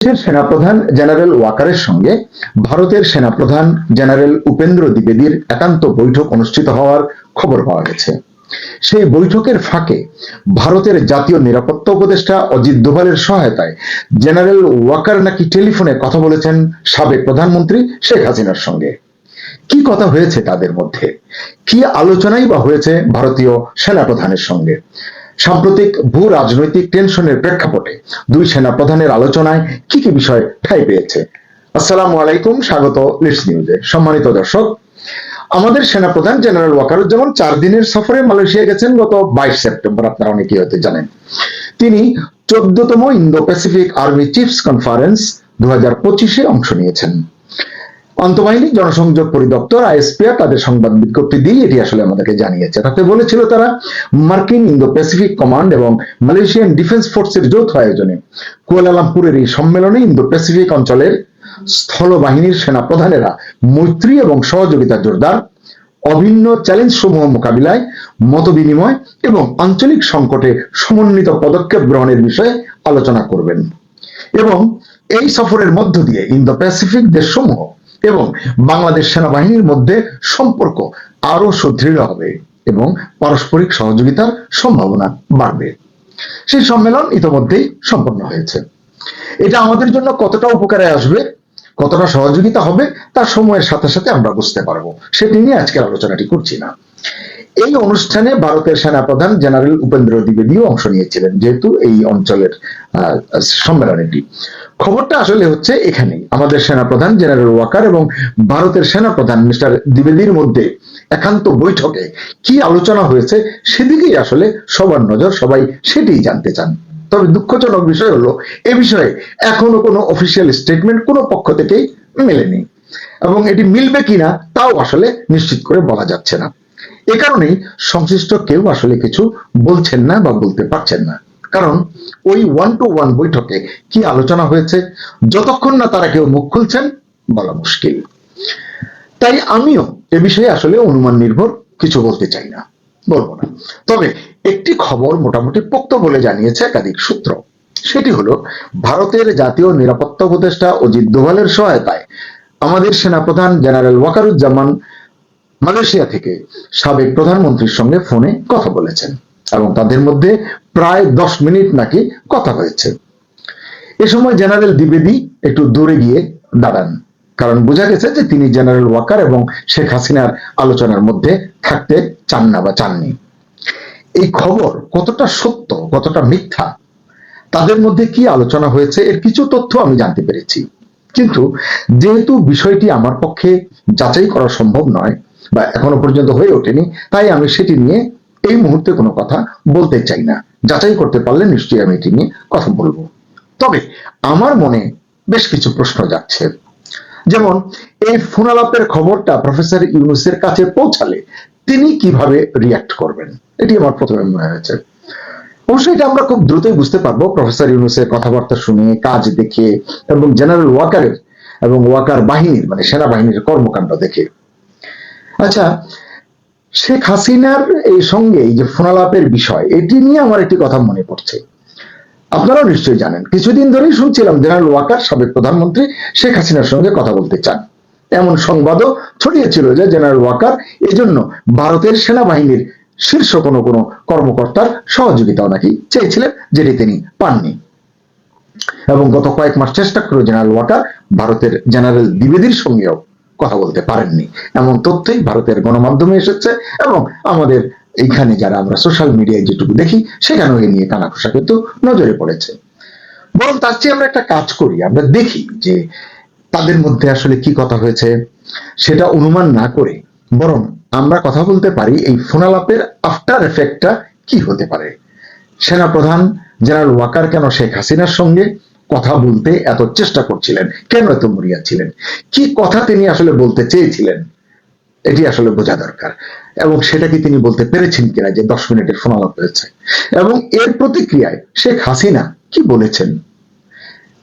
দেশের সেনাপ্রধান জেনারেল ওয়াকারের সঙ্গে ভারতের সেনাপ্রধান জেনারেল উপেন্দ্র দ্বিবেদীর একান্ত বৈঠক অনুষ্ঠিত হওয়ার খবর পাওয়া গেছে। সেই বৈঠকের ফাঁকে ভারতের জাতীয় নিরাপত্তা উপদেষ্টা অজিত দোভালের সহায়তায় জেনারেল ওয়াকার নাকি টেলিফোনে কথা বলেছেন সাবেক প্রধানমন্ত্রী শেখ হাসিনার সঙ্গে। কি কথা হয়েছে তাদের মধ্যে? কি আলোচনাই বা হয়েছে ভারতীয় সেনাপ্রধানের সঙ্গে? সাম্প্রতিক ভূ রাজনৈতিক টেনশনের প্রেক্ষাপটে দুই সেনাপ্রধানের আলোচনায় কি কি বিষয় ঠাঁই পেয়েছে? আসসালামু আলাইকুম, স্বাগত লিটস নিউজে সম্মানিত দর্শক, আমাদের সেনাপ্রধান জেনারেল ওয়াকারুজ্জামান চার দিনের সফরে মালয়েশিয়া গেছেন গত বাইশ সেপ্টেম্বর, আপনারা অনেকেই হয়তো জানেন। তিনি চোদ্দতম Indo Pacific army chiefs conference দু হাজার পঁচিশে অংশ নিয়েছেন। আন্তঃবাহিনী জনসংযোগ পরিদপ্তর, আইএসপিআর তাদের সংবাদ বিজ্ঞপ্তি দিয়ে এটি আসলে আমাদেরকে জানিয়েছে। তাতে বলেছিল তারা, মার্কিন ইন্দো প্যাসিফিক কমান্ড এবং মালয়েশিয়ান ডিফেন্স ফোর্সের যৌথ আয়োজনে কুয়ালালামপুরের এই সম্মেলনে ইন্দো প্যাসিফিক অঞ্চলের স্থল বাহিনীর সেনা প্রধানেরা মৈত্রী এবং সহযোগিতা জোরদার, অভিন্ন চ্যালেঞ্জ সমূহ মোকাবিলায় মত বিনিময় এবং আঞ্চলিক সংকটে সমন্বিত পদক্ষেপ গ্রহণের বিষয়ে আলোচনা করবেন। এবং এই সফরের মধ্য দিয়ে ইন্দো প্যাসিফিক দেশসমূহ এবং বাংলাদেশ সেনাবাহিনীর মধ্যে সম্পর্ক আরও সুদৃঢ় হবে এবং পারস্পরিক সহযোগিতার সম্ভাবনা বাড়বে। সেই সম্মেলন ইতিমধ্যেই সম্পন্ন হয়েছে। এটা আমাদের জন্য কতটা উপকারে আসবে, কতটা সহযোগিতা হবে তা সময়ের সাথে সাথে আমরা বুঝতে পারব। সেটি নিয়ে আজকের আলোচনাটি করছি না। এই অনুষ্ঠানে ভারতের সেনাপ্রধান জেনারেল উপেন্দ্র দ্বিবেদীও অংশ নিয়েছিলেন, যেহেতু এই অঞ্চলের সম্মেলনীটি। খবরটা আসলে হচ্ছে এখানেই। আমাদের সেনাপ্রধান জেনারেল ওয়াকার এবং ভারতের সেনাপ্রধান মিস্টার দ্বিবেদীর মধ্যে একান্ত বৈঠকে কি আলোচনা হয়েছে সেদিকেই আসলে সবার নজর, সবাই সেটিই জানতে চান। তবে দুঃখজনক বিষয় হলো, এ বিষয়ে এখনও কোনো অফিসিয়াল স্টেটমেন্ট কোনো পক্ষ থেকেই মেলেনি। এবং এটি মিলবে কিনা, তাও আসলে নিশ্চিত করে বলা যাচ্ছে না। এ কারণেই সংশ্লিষ্ট কেউ আসলে কিছু বলছেন না বা বলতে পারছেন না। কারণ ওই ওয়ান টু ওয়ান বৈঠকে কি আলোচনা হয়েছে? যতক্ষণ না তারা কেউ মুখ খুলছেন, বলা মুশকিল। তাই আমিও এ বিষয়ে আসলে অনুমান নির্ভর, কিছু বলতে চাই না, বলব না। তবে একটি খবর মোটামুটি পোক্ত বলে জানিয়েছে একাধিক সূত্র। সেটি হলো, ভারতের জাতীয় নিরাপত্তা উপদেষ্টা অজিত দোভালের সহায়তায় আমাদের সেনাপ্রধান জেনারেল ওয়াকারুজ্জামান মালয়েশিয়া থেকে সাবেক প্রধানমন্ত্রীর সঙ্গে ফোনে কথা বলেছেন এবং তাদের মধ্যে প্রায় দশ মিনিট নাকি কথা হয়েছে। এ সময় জেনারেল দ্বিবেদী একটু দূরে গিয়ে দাঁড়ান, কারণ বোঝা গেছে যে তিনি জেনারেল ওয়াকার এবং শেখ হাসিনার আলোচনার মধ্যে থাকতে চান না বা চাননি। এই খবর কতটা সত্য, কতটা মিথ্যা, তাদের মধ্যে কি আলোচনা হয়েছে এর কিছু তথ্য আমি জানতে পেরেছি। কিন্তু যেহেতু বিষয়টি আমার পক্ষে যাচাই করা সম্ভব নয় বা এখনও পর্যন্ত হয়ে ওঠেনি, তাই আমি সেটি নিয়ে এই মুহূর্তে কোনো কথা বলতে চাই না। যাচাই করতে পারলে নিশ্চয়ই আমি এটি নিয়ে কথা বলব। তবে আমার মনে বেশ কিছু প্রশ্ন যাচ্ছে। যেমন, এই ফোনালাপের খবরটা প্রফেসর ইউনুসের কাছে পৌঁছালে তিনি কীভাবে রিয়াক্ট করবেন? এটি আমার প্রথমে মনে হয়েছে। অবশ্যই এটা আমরা খুব দ্রুতই বুঝতে পারব। প্রফেসর ইউনুসের কথাবার্তা শুনে, কাজ দেখে এবং জেনারেল ওয়াকারের এবং ওয়াকার বাহিনীর মানে সেনাবাহিনীর কর্মকাণ্ড দেখে। আচ্ছা শেখ হাসিনার এই সঙ্গে যে ফোনালাপের বিষয়, এটি নিয়ে আমার একটি কথা মনে পড়ছে। আপনারাও নিশ্চয়ই জানেন, কিছুদিন ধরেই শুনছিলাম জেনারেল ওয়াকার, সাবেক প্রধানমন্ত্রী, শেখ হাসিনার সঙ্গে কথা বলতে চান। এমন সংবাদও ছড়িয়েছিল যে জেনারেল ওয়াকার এজন্য ভারতের সেনাবাহিনীর শীর্ষ কোনো কোনো কর্মকর্তার সহযোগিতাও নাকি চেয়েছিলেন, যেটি তিনি পাননি। এবং গত কয়েক মাস চেষ্টা করে জেনারেল ওয়াকার ভারতের জেনারেল দ্বিবেদীর সঙ্গেও কথা বলতে পারেননি। এমন তথ্যই ভারতের গণমাধ্যমে এসেছে এবং আমাদের এইখানে যারা আমরা সোশ্যাল মিডিয়ায় যেটুকু দেখি, সেখানেও এ নিয়ে কানাঘোষা কিন্তু নজরে পড়েছে। বরং তার চেয়ে আমরা একটা কাজ করি, আমরা দেখি যে তাদের মধ্যে আসলে কি কথা হয়েছে, সেটা অনুমান না করে বরং আমরা কথা বলতে পারি এই ফোনালাপের আফটার এফেক্টটা কি হতে পারে। সেনাপ্রধান জেনারেল ওয়াকার কেন শেখ হাসিনার সঙ্গে কথা বলতে এত চেষ্টা করছিলেন। কেন এত মরিয়া ছিলেন? কি কথা তিনি আসলে বলতে চেয়েছিলেন? এটি আসলে বোঝা দরকার। এবং সেটা কি তিনি বলতে পেরেছেন কিনা যে দশ মিনিটের ফোনালাপ হয়েছে এবং এর প্রতিক্রিয়ায় শেখ হাসিনা কি বলেছেন?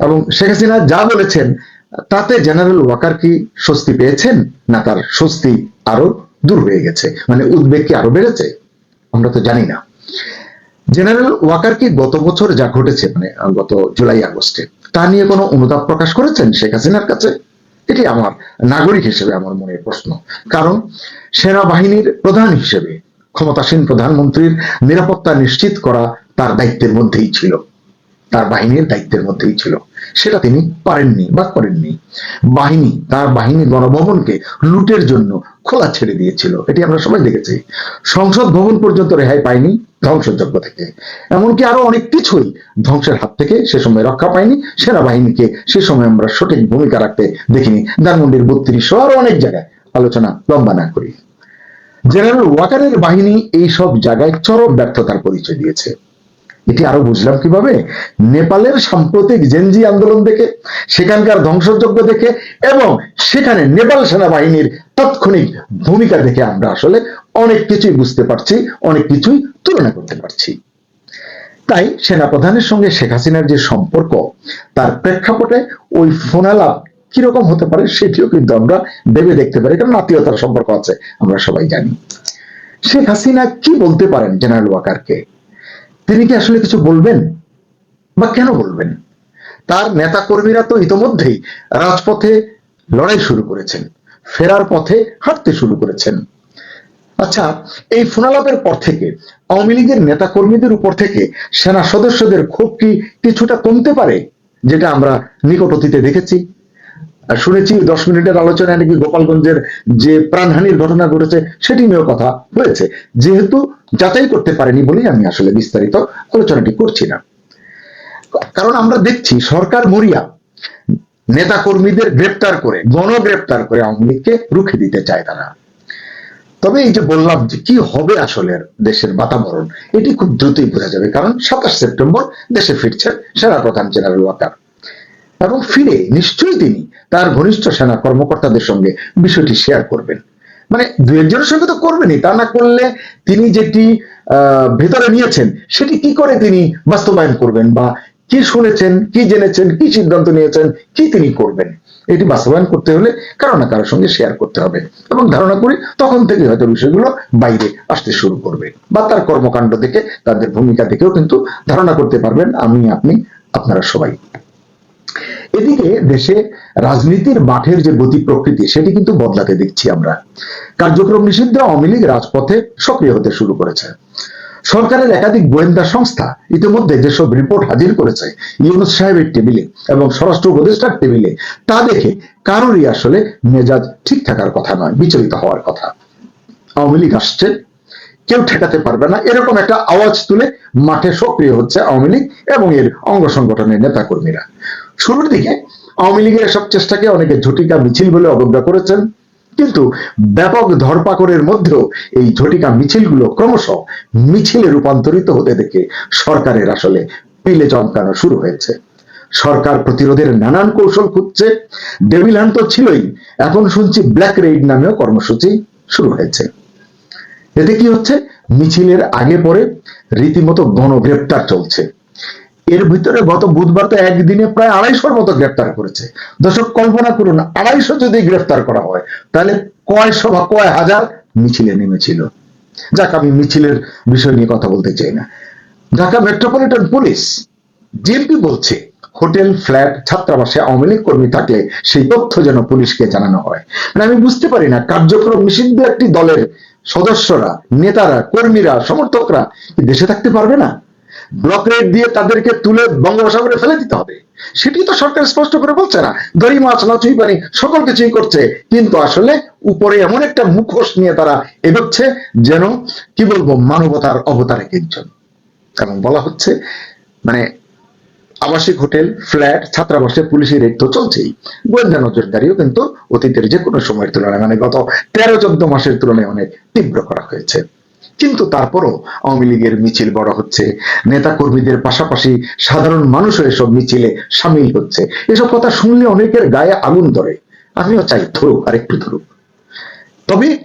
এবং শেখ হাসিনা যা বলেছেন, তাতে জেনারেল ওয়াকার কি স্বস্তি পেয়েছেন? না তার স্বস্তি আরও দূর হয়ে গেছে? মানে উদ্বেগ কি আরও বেড়েছে? আমরা তো জানি না। জেনারেল ওয়াকার কি গত বছর যা ঘটেছে মানে গত জুলাই, আগস্টে, তা নিয়ে কোনো অনুতাপ প্রকাশ করেছেন শেখ হাসিনার কাছে? এটি আমার নাগরিক হিসেবে আমার মনে প্রশ্ন। কারণ সেনাবাহিনীর প্রধান হিসেবে, ক্ষমতাসীন প্রধানমন্ত্রীর নিরাপত্তা নিশ্চিত করা তার দায়িত্বের মধ্যেই ছিল। তার বাহিনীর দায়িত্বের মধ্যেই ছিল। সেটা তিনি পারেননি বা করেননি। বাহিনী, তার বাহিনী গণভবনকে লুটের জন্য খোলা ছেড়ে দিয়েছিল। এটি আমরা সবাই দেখেছি। সংসদ ভবন পর্যন্ত রেহাই পায়নি ধ্বংসযজ্ঞ থেকে। এমনকি আরও অনেক কিছুই ধ্বংসের হাত থেকে সে সময় রক্ষা পায়নি। সেনাবাহিনীকে সে সময় আমরা সঠিক ভূমিকা রাখতে দেখিনি। ধানমন্ডির বত্রিশ আরও অনেক জায়গায় আলোচনা লম্বা না করি জেনারেল ওয়াকারের বাহিনী এই সব জায়গায় চরম ব্যর্থতার পরিচয় দিয়েছে। এটি আরও বুঝলাম কীভাবে? নেপালের সাম্প্রতিক জেনজি আন্দোলন দেখে, সেখানকার ধ্বংসযজ্ঞ দেখে এবং সেখানে নেপাল সেনাবাহিনীর তাৎক্ষণিক ভূমিকা দেখে আমরা আসলে অনেক কিছুই বুঝতে পারছি, অনেক কিছুই তুলনা করতে পারছি। তাই সেনাপ্রধানের সঙ্গে শেখ হাসিনার যে সম্পর্ক, তার প্রেক্ষাপটে ওই ফোনালাপ কীরকম হতে পারে সেটিও কিন্তু আমরা ভেবে দেখতে পারি, কারণ আত্মীয়তার সম্পর্ক আছে, আমরা সবাই জানি। শেখ হাসিনা কি বলতে পারেন জেনারেল ওয়াকারকে? তিনি কি আসলে কিছু বলবেন? বা কেন বলবেন? তার নেতা কর্মীরা তো ইতোমধ্যেই রাজপথে লড়াই শুরু করেছেন, ফেরার পথে হাঁটতে শুরু করেছেন। আচ্ছা এই ফোনালাপের পর থেকে আওয়ামী লীগের নেতা কর্মীদের উপর থেকে সেনা সদস্যদের ক্ষোভ কি কিছুটা কমতে পারে, যেটা আমরা নিকট অতীতে দেখেছি? শুনেছি দশ মিনিটের আলোচনায় নাকি গোপালগঞ্জের যে প্রাণহানির ঘটনা ঘটেছে, সেটি নিয়েও কথা হয়েছে। যেহেতু যাচাই করতে পারেনি বলেই আমি আসলে বিস্তারিত আলোচনাটি করছি না। কারণ আমরা দেখছি সরকার মরিয়া নেতা কর্মীদের গ্রেপ্তার করে গণ গ্রেপ্তার করে আওয়ামী লীগকে রুখে দিতে চায় তারা। তবে এই যে বললাম যে কি হবে আসলে দেশের বাতাবরণ, এটি খুব দ্রুতই বোঝা যাবে, কারণ সাতাশ সেপ্টেম্বর দেশে ফিরছেন সেনাপ্রধান জেনারেল ওয়াকার। এবং ফিরে নিশ্চয়ই তিনি তার ঘনিষ্ঠ সেনা কর্মকর্তাদের সঙ্গে বিষয়টি শেয়ার করবেন। মানে দু একজনের সঙ্গে তো করবেনই, তা না করলে তিনি যেটি ভেতরে নিয়েছেন, সেটি কি করে তিনি বাস্তবায়ন করবেন বা কি শুনেছেন, কি জেনেছেন, কি সিদ্ধান্ত নিয়েছেন, কি তিনি করবেন? এটি বাস্তবায়ন করতে হলে কারও না কারোর সঙ্গে শেয়ার করতে হবে। এবং ধারণা করি তখন থেকে হয়তো বিষয়গুলো বাইরে আসতে শুরু করবে বা তার কর্মকাণ্ড দেখে তাদের ভূমিকা দেখেও কিন্তু ধারণা করতে পারবেন। আমি, আপনি, আপনারা সবাই। এদিকে দেশে রাজনীতির মাঠের যে গতি প্রকৃতি, সেটি কিন্তু বদলাতে দেখছি আমরা। কার্যক্রম নিষিদ্ধ আওয়ামী লীগ রাজপথে সক্রিয় হতে শুরু করেছে। সরকারের একাধিক গোয়েন্দা সংস্থা ইতিমধ্যে যেসব রিপোর্ট হাজির করেছে, ইউনুস সাহেবের টেবিলে এবং স্বরাষ্ট্র উপদেষ্টার টেবিলে, তা দেখে কারোরই আসলে মেজাজ ঠিক থাকার কথা নয়, বিচলিত হওয়ার কথা। আওয়ামী লীগ আসছে, কেউ ঠেকাতে পারবে না। এরকম একটা আওয়াজ তুলে মাঠে সক্রিয় হচ্ছে আওয়ামী লীগ এবং এর অঙ্গ সংগঠনের নেতা কর্মীরা শুরুর দিকে আওয়ামী লীগের এসব চেষ্টাকে অনেকে ঝটিকা মিছিল বলে অবজ্ঞা করেছেন। কিন্তু ব্যাপক ধরপাকড়ের মধ্যেও এই ঝটিকা মিছিলগুলো ক্রমশ মিছিলে রূপান্তরিত হতে দেখে সরকারের আসলে পিলে চমকানো শুরু হয়েছে। সরকার প্রতিরোধের নানান কৌশল খুঁজছে। ডেভিল তো ছিলই, এখন শুনছি ব্ল্যাক রেইড নামেও কর্মসূচি শুরু হয়েছে। এতে কি হচ্ছে? মিছিলের আগে পরে রীতিমতো গণগ্রেপ্তার চলছে। এর ভিতরে গত বুধবার তো একদিনে প্রায় আড়াইশোর মতো গ্রেপ্তার করেছে। দর্শক, কল্পনা করুন, আড়াইশো যদি গ্রেপ্তার করা হয়, তাহলে কয়শো বা কয় হাজার মিছিলে নেমেছিল? যাক, আমি মিছিলের বিষয় নিয়ে কথা বলতে চাই না। ঢাকা মেট্রোপলিটন পুলিশ, ডিএমপি বলছে, হোটেল, ফ্ল্যাট, ছাত্রাবাসে আওয়ামী লীগ কর্মী থাকলে সেই তথ্য যেন পুলিশকে জানানো হয়। মানে আমি বুঝতে পারি না, কার্যক্রম নিষিদ্ধ একটি দলের সদস্যরা, নেতারা, কর্মীরা, সমর্থকরা দেশে থাকতে পারবে না? ব্লক রেট দিয়ে তাদেরকে তুলে বঙ্গোপসাগরে ফেলে দিতে হবে। সেটি তো সরকার স্পষ্ট করে বলছে না। দড়ি মাছ নাচুই পানি, সকল কিছুই করছে। কিন্তু আসলে উপরে এমন একটা মুখোশ নিয়ে তারা এগোচ্ছে যেন, কি বলব, মানবতার অবতারে একজন। কারণ বলা হচ্ছে মানে আবাসিক হোটেল, ফ্ল্যাট, ছাত্রাবাসে পুলিশের রেড তো চলছেই। গোয়েন্দা নজরদারিও কিন্তু অতীতের যে কোনো সময়ের তুলনায় মানে গত তেরো, চোদ্দ মাসের তুলনায় অনেক তীব্র করা হয়েছে। কিন্তু তারপরও আওয়ামী লীগের মিছিল বড় হচ্ছে। নেতা কর্মীদের পাশাপাশি সাধারণ মানুষও এসব মিছিলে সামিল হচ্ছে। এসব কথা শুনলে অনেকের গায়ে আগুন ধরে। আমিও চাই ধরুক আর একটু ধরুক। তবে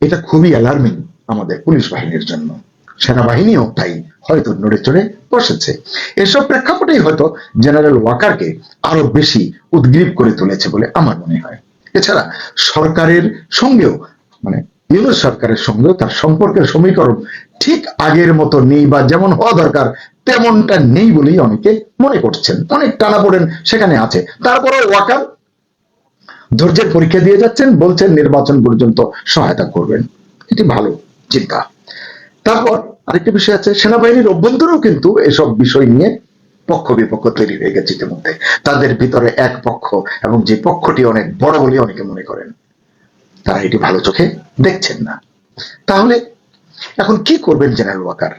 এটা খুবই অ্যালার্মিং আমাদের পুলিশ বাহিনীর জন্য। সেনাবাহিনীও তাই হয়তো নড়ে চড়ে বসেছে। এসব প্রেক্ষাপটেই হয়তো জেনারেল ওয়াকারকে আরও বেশি উদ্গ্রীব করে তুলেছে বলে আমার মনে হয়। এছাড়া সরকারের সঙ্গেও মানে ইউনুস সরকারের সঙ্গেও তার সম্পর্কের সমীকরণ ঠিক আগের মতো নেই বা যেমন হওয়া দরকার, তেমনটা নেই বলেই অনেকে মনে করছেন। অনেক টানাপোড়েন সেখানে আছে। তারপরে ওয়াকার ধৈর্যের পরীক্ষা দিয়ে যাচ্ছেন, বলছেন নির্বাচন পর্যন্ত সহায়তা করবেন। এটি ভালো চিন্তা। তারপর আরেকটি বিষয় আছে, সেনাবাহিনীর অভ্যন্তরেও কিন্তু এসব বিষয় নিয়ে পক্ষ বিপক্ষ তৈরি হয়ে গেছে ইতিমধ্যে। তাদের ভিতরে এক পক্ষ এবং যে পক্ষটি অনেক বড় বলে অনেকে মনে করেন। তারা এটি ভালো চোখে দেখছেন না। তাহলে এখন কি করবেন জেনারেল ওয়াকার?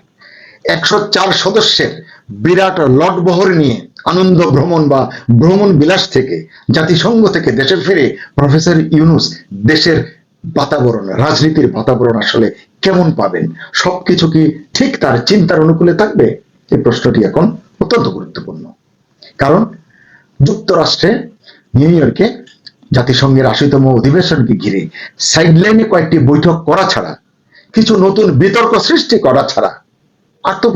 একশো চার সদস্যের বিরাট লটবহর নিয়ে আনন্দ ভ্রমণ বা ভ্রমণ বিলাস থেকে জাতিসংঘ থেকে দেশে ফিরে প্রফেসর ইউনুস দেশের বাতাবরণ, রাজনীতির বাতাবরণ আসলে কেমন পাবেন? সবকিছু কি ঠিক তার চিন্তার অনুকূলে থাকবে? এই প্রশ্নটি এখন অত্যন্ত গুরুত্বপূর্ণ। কারণ যুক্তরাষ্ট্রে, নিউ ইয়র্কে জাতিসংঘের আশিতম অধিবেশনকে ঘিরে সাইডলাইনে কয়েকটি বৈঠক করা ছাড়া, কিছু নতুন বিতর্ক সৃষ্টি করা ছাড়া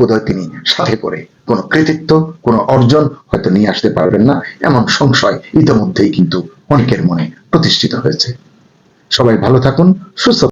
বোধহয় তিনি সাথে করে কোনো কৃতিত্ব, কোনো অর্জন হয়তো নিয়ে আসতে পারবেন না, এমন সংশয় ইতিমধ্যেই কিন্তু অনেকের মনে প্রতিষ্ঠিত হয়েছে। সবাই ভালো থাকুন, সুস্থ